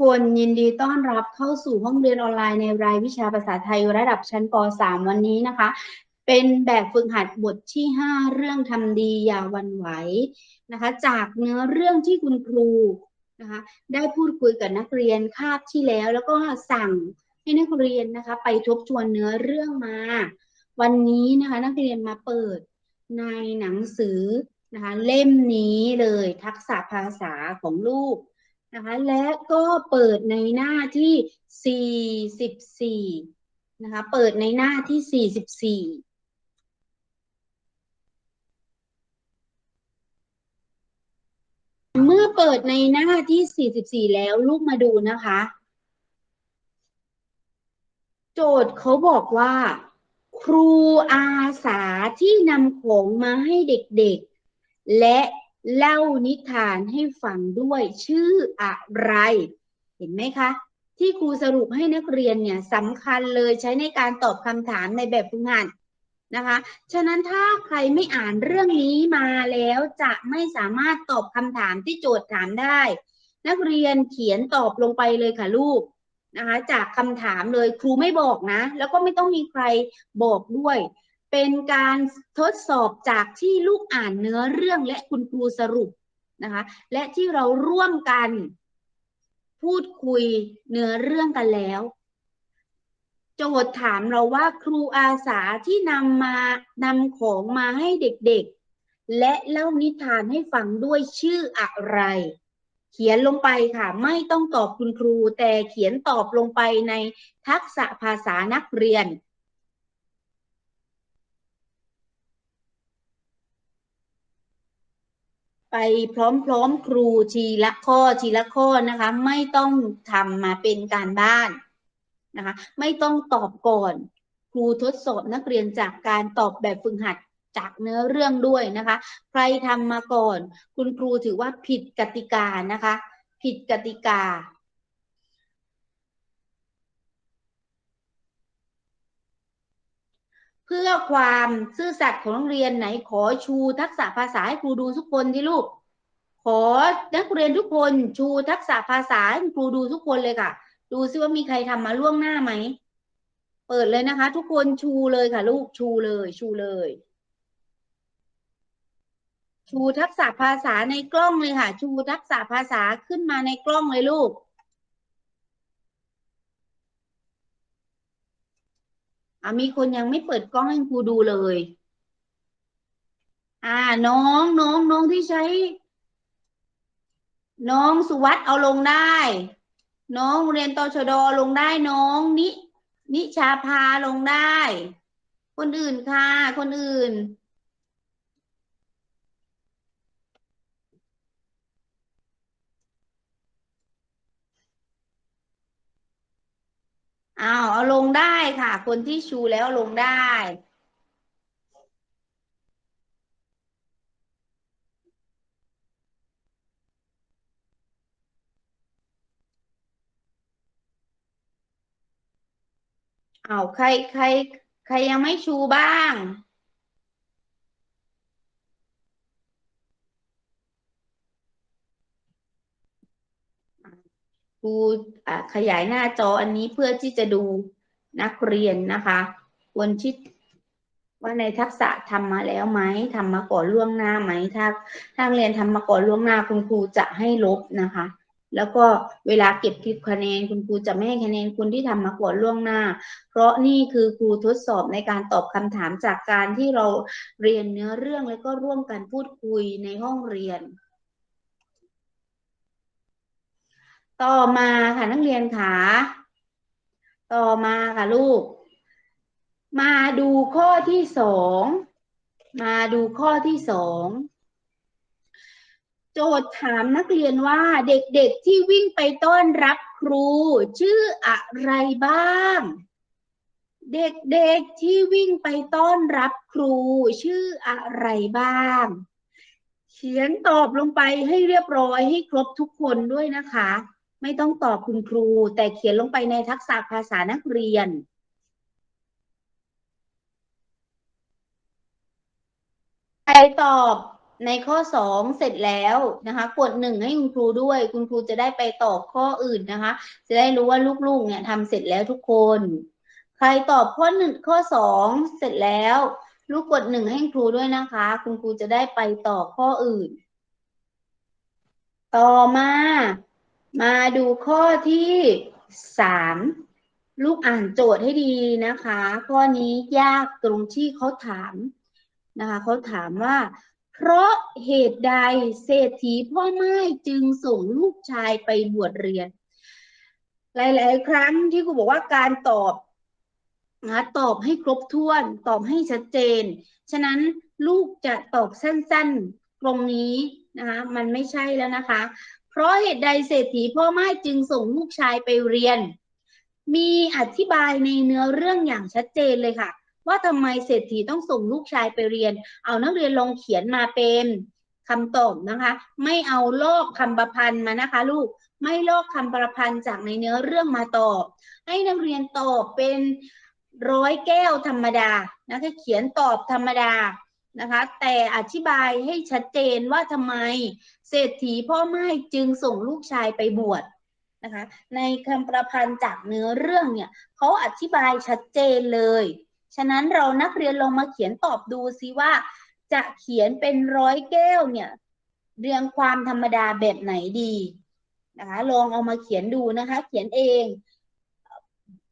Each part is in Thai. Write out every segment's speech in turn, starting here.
คนยินดีต้อนรับเข้าสู่ห้องเรียนออนไลน์ในรายวิชาภาษาไทยระดับชั้นป .3 วันนี้นะคะ เป็นแบบฝึกหัดบทที่ 5 เรื่องทำดีอย่าวันไหวนะคะ จากเนื้อเรื่องที่คุณครูนะคะได้พูดคุยกับนักเรียนคาบที่แล้ว แล้วก็สั่งให้นักเรียนนะคะ ไปทบทวนเนื้อเรื่องมา วันนี้นะคะ นักเรียนมาเปิดในหนังสือนะคะ เล่มนี้เลยทักษะภาษาของลูก นะคะและก็เปิดในหน้าที่ 44 นะคะ เปิดในหน้าที่ 44เมื่อเปิดในหน้าที่ 44 แล้วลูกมาดูนะคะ โจทย์เขาบอกว่า ครูอาสาที่นำของมาให้เด็กๆ และ เล่านิทานให้ฟังด้วยชื่ออะไร เห็นไหมคะ ที่ครูสรุปให้นักเรียนเนี่ยสำคัญเลยใช้ในการตอบคำถามในแบบฝึกหัดนะคะ ฉะนั้นถ้าใครไม่อ่านเรื่องนี้มาแล้วจะไม่สามารถตอบคำถามที่โจทย์ถามได้ นักเรียนเขียนตอบลงไปเลยค่ะลูกนะคะ จากคำถามเลยครูไม่บอกนะ แล้วก็ไม่ต้องมีใครบอกด้วย เป็นการทดสอบจากที่ลูกอ่านเนื้อเรื่องและคุณครูสรุปนะคะ และที่เราร่วมกันพูดคุยเนื้อเรื่องกันแล้ว โจทย์ถามเราว่าครูอาสาที่นำมานำของมาให้เด็กๆ และเล่านิทานให้ฟังด้วยชื่ออะไร เขียนลงไปค่ะ ไม่ต้องตอบคุณครู แต่เขียนตอบลงไปในทักษะภาษานักเรียน ไปพร้อมๆครูทีละข้อทีละข้อนะคะ ไม่ต้องทำมาเป็นการบ้านนะคะ ไม่ต้องตอบก่อน ครูทดสอบนักเรียนจากการตอบแบบฝึกหัดจากเนื้อเรื่องด้วยนะคะ ใครทำมาก่อน คุณครูถือว่าผิดกติกานะคะ ผิดกติกาเพื่อความซื่อสัตย์ของโรงเรียนไหนขอชูทักษะภาษาให้ครูดูทุกคนที่ลูก ขอนักเรียนทุกคนชูทักษะภาษาให้ครูดูทุกคนเลยค่ะ ดูซิว่ามีใครทำมาล่วงหน้าไหม เปิดเลยนะคะ ทุกคนชูเลยค่ะ ลูกชูเลย ชูเลย ชูทักษะภาษาในกล้องเลยค่ะ ชูทักษะภาษาขึ้นมาในกล้องเลยลูก อะมีคนยังไม่เปิดกล้องให้ครูดูเลย อ่า น้องน้องน้องที่ใช้ น้องสุวัตเอาลงได้ น้องเรียนตชดลงได้น้องนินิชาพาลงได้ คนอื่นค่ะ คนอื่น อ้าวเอาลงได้ค่ะ คนที่ชูแล้วลงได้อ้าวใครใคร ใครยังไม่ชูบ้าง ครูขยายหน้าจออันนี้เพื่อที่จะดูนักเรียนนะคะควรคิดว่าในทักษะทำมาแล้วไหมทำมาก่อนล่วงหน้าไหมถ้าถ้าเรียนทำมาก่อนล่วงหน้าคุณครูจะให้ลบนะคะ แล้วก็เวลาเก็บคิดคะแนนคุณครูจะไม่ให้คะแนนคนที่ทำมาก่อนล่วงหน้า เพราะนี่คือครูทดสอบในการตอบคำถามจากการที่เราเรียนเนื้อเรื่องแล้วก็ร่วมกันพูดคุยในห้องเรียน ต่อมาค่ะนักเรียนขาต่อมาค่ะลูก มาดูข้อที่สอง มาดูข้อที่สอง โจทย์ถามนักเรียนว่าเด็กๆที่วิ่งไปต้อนรับครูชื่ออะไรบ้าง เด็กๆที่วิ่งไปต้อนรับครูชื่ออะไรบ้าง เขียนตอบลงไปให้เรียบร้อยให้ครบทุกคนด้วยนะคะ ไม่ต้องตอบคุณครู แต่เขียนลงไปในทักษะภาษานักเรียน ใครตอบในข้อสองเสร็จแล้วนะคะกดหนึ่งให้คุณครูด้วย คุณครูจะได้ไปตอบข้ออื่นนะคะ จะได้รู้ว่าลูกๆเนี่ยทำเสร็จแล้วทุกคน ใครตอบข้อหนึ่งข้อสองเสร็จแล้ว ลูกกดหนึ่งให้ครูด้วยนะคะ คุณครูจะได้ไปต่อข้ออื่น ต่อมา มาดูข้อที่สามลูกอ่านโจทย์ให้ดีนะคะ ข้อนี้ยากตรงที่เขาถามนะคะเขาถามว่า เพราะเหตุใดเศรษฐีพ่อไม้จึงส่งลูกชายไปบวชเรียน หลาย ๆ ครั้งที่ครูบอกว่าการตอบนะตอบให้ครบถ้วน ตอบให้ชัดเจน ฉะนั้นลูกจะตอบสั้น ๆ ตรงนี้นะคะมันไม่ใช่แล้วนะคะ ราะเหตุใดเศรษฐีพ่อไม้จึงส่งลูกชายไปเรียน มีอธิบายในเนื้อเรื่องอย่างชัดเจนเลยค่ะ ว่าทำไมเศรษฐีต้องส่งลูกชายไปเรียน เอานักเรียนลองเขียนมาเป็นคำตอบนะคะ ไม่เอาลอกคำประพันธ์มานะคะ ลูกไม่ลอกคำประพันธ์จากในเนื้อเรื่องมาตอบ ให้นักเรียนตอบเป็นร้อยแก้วธรรมดานะคะเขียนตอบธรรมดา นะคะ แต่อธิบายให้ชัดเจนว่าทำไมเศรษฐีพ่อไม้จึงส่งลูกชายไปบวชนะคะ ในคำประพันธ์จากเนื้อเรื่องเนี่ยเขาอธิบายชัดเจนเลย ฉะนั้นเรานักเรียนลองมาเขียนตอบดูซิว่า จะเขียนเป็นร้อยแก้วเนี่ยเรียงความธรรมดาแบบไหนดีนะคะลองเอามาเขียนดูนะคะ เขียนเอง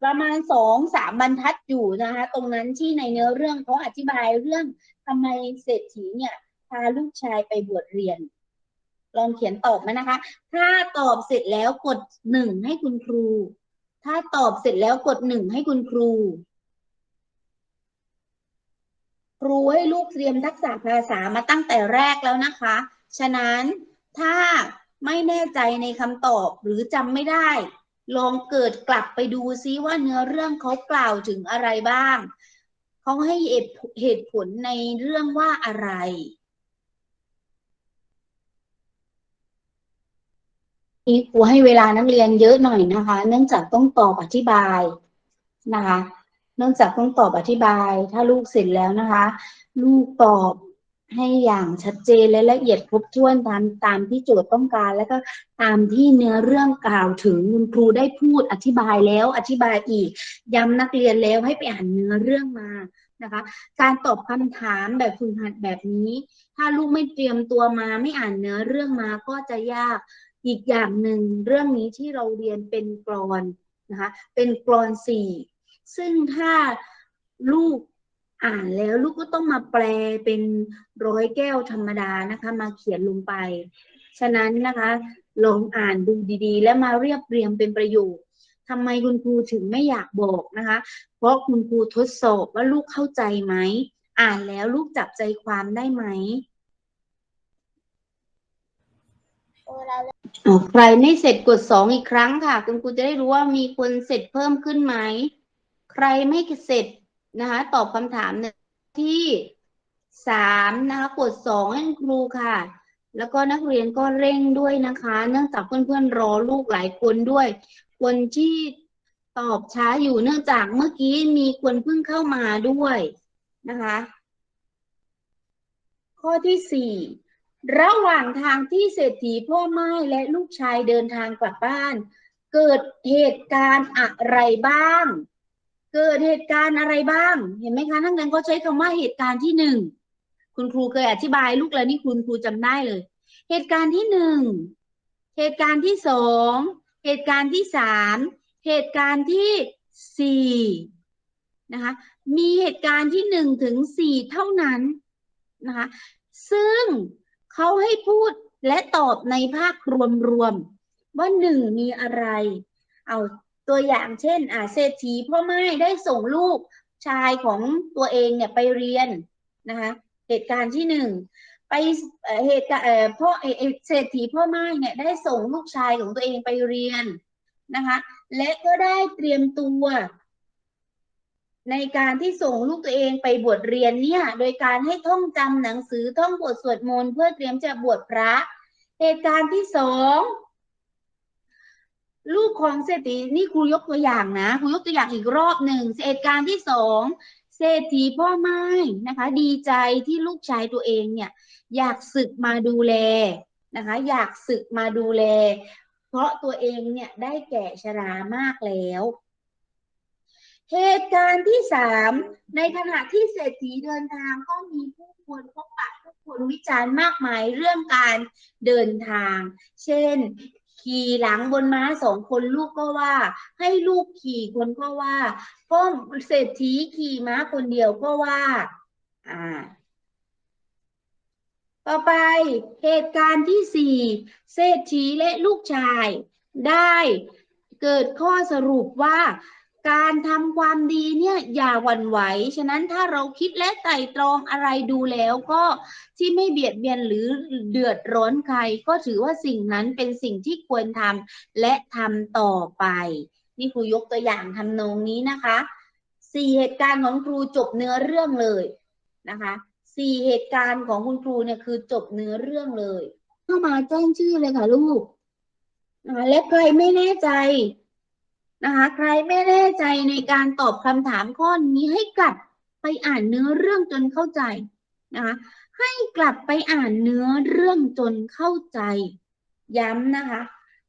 ประมาณสองสามบรรทัดอยู่นะคะ ตรงนั้นที่ในเนื้อเรื่องเขาอธิบายเรื่อง ทำไมเศรษฐีเนี่ยพาลูกชายไปบวชเรียน ลองเขียนตอบมานะคะ ถ้าตอบเสร็จแล้วกดหนึ่งให้คุณครู ถ้าตอบเสร็จแล้วกดหนึ่งให้คุณครู ครูให้ลูกเตรียมทักษะภาษามาตั้งแต่แรกแล้วนะคะ ฉะนั้นถ้าไม่แน่ใจในคำตอบหรือจำไม่ได้ ลองเกิดกลับไปดูซิว่าเนื้อเรื่องเขากล่าวถึงอะไรบ้าง เขาให้เหตุผลในเรื่องว่าอะไร นี่ครูให้เวลานักเรียนเยอะหน่อยนะคะ เนื่องจากต้องตอบอธิบายนะคะ เนื่องจากต้องตอบอธิบาย ถ้าลูกเสร็จแล้วนะคะ ลูกตอบ ให้อย่างชัดเจนและละเอียดครบถ้วนตามตามที่โจทย์ต้องการ แล้วก็ตามที่เนื้อเรื่องกล่าวถึงคุณครูได้พูดอธิบายแล้วอธิบายอีก ย้ำนักเรียนแล้วให้ไปอ่านเนื้อเรื่องมานะคะ การตอบคำถามแบบฝึกหัดแบบนี้ ถ้าลูกไม่เตรียมตัวมาไม่อ่านเนื้อเรื่องมาก็จะยากอีกอย่างหนึ่งเรื่องนี้ที่เราเรียนเป็นกรอนนะคะเป็นกรอนสี่ซึ่งถ้าลูก อ่านแล้วลูกก็ต้องมาแปลเป็นร้อยแก้วธรรมดานะคะ มาเขียนลงไป ฉะนั้นนะคะลองอ่านดูดีๆ และมาเรียบเรียงเป็นประโยคทำไมคุณครูถึงไม่อยากบอกนะคะ เพราะคุณครูทดสอบว่าลูกเข้าใจไหม อ่านแล้วลูกจับใจความได้ไหมอ่าใครไม่เสร็จกดสองอีกครั้งค่ะ คุณครูจะได้รู้ว่ามีคนเสร็จเพิ่มขึ้นไหม ใครไม่เสร็จ นะคะตอบคำถามที่สามนะคะกดสองให้คุณครูค่ะ แล้วก็นักเรียนก็เร่งด้วยนะคะ เนื่องจากเพื่อนๆรอลูกหลายคนด้วย คนที่ตอบช้าอยู่เนื่องจากเมื่อกี้มีคนเพิ่งเข้ามาด้วยนะคะข้อที่สี่ระหว่างทางที่เศรษฐีพ่อไม้และลูกชายเดินทางกลับบ้าน เกิดเหตุการณ์อะไรบ้าง เกิดเหตุการณ์อะไรบ้าง เห็นไหมคะทั้งนั้นก็ใช้คำว่าเหตุการณ์ที่หนึ่งคุณครูเคยอธิบายลูกแล้วนี่คุณครูจำได้เลย เหตุการณ์ที่หนึ่งเหตุการณ์ที่สองเหตุการณ์ที่สามเหตุการณ์ที่สี่นะคะมีเหตุการณ์ที่หนึ่งถึงสี่เท่านั้นนะคะซึ่งเขาให้พูดและตอบในภาครวมๆว่าหนึ่งมีอะไร เอา ตัวอย่างเช่นอ่าเศรษฐีพ่อไม้ได้ส่งลูกชายของตัวเองเนี่ยไปเรียนนะคะเหตุการณ์ที่หนึ่งไปเหตุการณ์พ่อเศรษฐีพ่อไม้เนี่ยได้ส่งลูกชายของตัวเองไปเรียนนะคะและก็ได้เตรียมตัว ในการที่ส่งลูกตัวเองไปบวชเรียนเนี่ยโดยการให้ท่องจำหนังสือท่องบทสวดมนต์เพื่อเตรียมจะบวชพระ เหตุการณ์ที่สอง ลูกของเศรษฐีนี่ครูยกตัวอย่างนะครูยกตัวอย่างอีกรอบหนึ่งเหตุการณ์ที่สองเศรษฐีพ่อไม้นะคะ ดีใจที่ลูกชายตัวเองเนี่ย อยากศึกมาดูแลนะคะ อยากศึกมาดูแล เพราะตัวเองเนี่ยได้แก่ชรามากแล้ว เหตุการณ์ที่สามในขณะที่เศรษฐีเดินทางก็มีผู้คนพบปะผู้คนวิจารณ์มากมายเรื่องการเดินทาง เช่น ขี่หลังบนม้าสองคนลูกก็ว่า ให้ลูกขี่คนก็ว่าก็เศรษฐีขี่ม้าคนเดียวก็ว่า อ่า ต่อไปเหตุการณ์ที่สี่เศรษฐีและลูกชายได้เกิดข้อสรุปว่า การทำความดีเนี่ยอย่าหวั่นไหว ฉะนั้นถ้าเราคิดและไตร่ตรองอะไรดูแล้วก็ที่ไม่เบียดเบียนหรือเดือดร้อนใคร ก็ถือว่าสิ่งนั้นเป็นสิ่งที่ควรทำและทำต่อไป นี่ครูยกตัวอย่างทำนองนี้นะคะสี่เหตุการณ์ของครูจบเนื้อเรื่องเลยนะคะสี่เหตุการณ์ของคุณครูเนี่ยคือจบเนื้อเรื่องเลย เข้ามาแจ้งชื่อเลยค่ะลูกนะคะและใครไม่แน่ใจ นะคะ ใครไม่แน่ใจในการตอบคำถามข้อนี้ให้กลับไปอ่านเนื้อเรื่องจนเข้าใจนะคะให้กลับไปอ่านเนื้อเรื่องจนเข้าใจ ย้ำนะคะ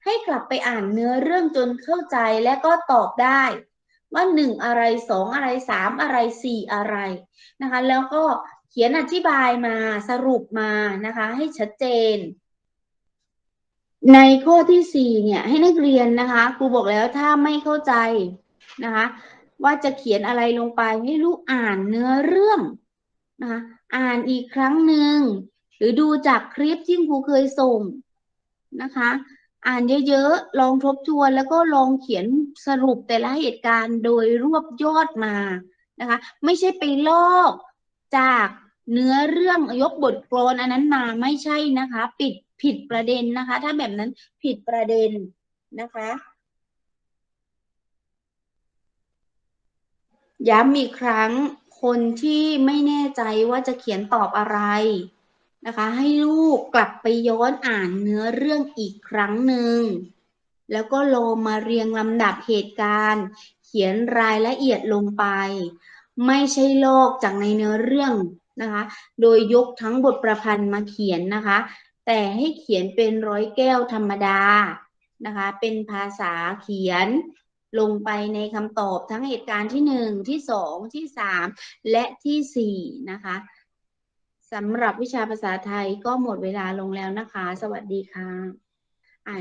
ให้กลับไปอ่านเนื้อเรื่องจนเข้าใจและก็ตอบได้ ว่าหนึ่งอะไรสองอะไรสามอะไรสี่อะไรนะคะ แล้วก็เขียนอธิบายมาสรุปมานะคะ ให้ชัดเจน ในข้อที่สี่เนี่ยให้นักเรียนนะคะครูบอกแล้วถ้าไม่เข้าใจนะคะ ว่าจะเขียนอะไรลงไปให้ลูกอ่านเนื้อเรื่องนะคะอ่านอีกครั้งหนึ่งหรือดูจากคลิปที่ครูเคยส่งนะคะ อ่านเยอะๆลองทบทวนแล้วก็ลองเขียนสรุปแต่ละเหตุการณ์โดยรวบยอดมานะคะ ไม่ใช่ไปลอกจาก เนื้อเรื่องยกบทกลอนอันนั้นมาไม่ใช่นะคะ ปิดผิดประเด็นนะคะ ถ้าแบบนั้นผิดประเด็นนะคะย้ำอีกครั้งคนที่ไม่แน่ใจว่าจะเขียนตอบอะไรนะคะ ให้ลูกกลับไปย้อนอ่านเนื้อเรื่องอีกครั้งหนึ่ง แล้วก็ลงมาเรียงลำดับเหตุการณ์ เขียนรายละเอียดลงไป ไม่ใช่ลอกจากในเนื้อเรื่อง นะคะ โดยยกทั้งบทประพันธ์มาเขียนนะคะ แต่ให้เขียนเป็นร้อยแก้วธรรมดานะคะ เป็นภาษาเขียนลงไปในคำตอบทั้งเหตุการณ์ที่หนึ่งที่สองที่สามและที่สี่นะคะสำหรับวิชาภาษาไทยก็หมดเวลาลงแล้วนะคะ สวัสดีค่ะอะ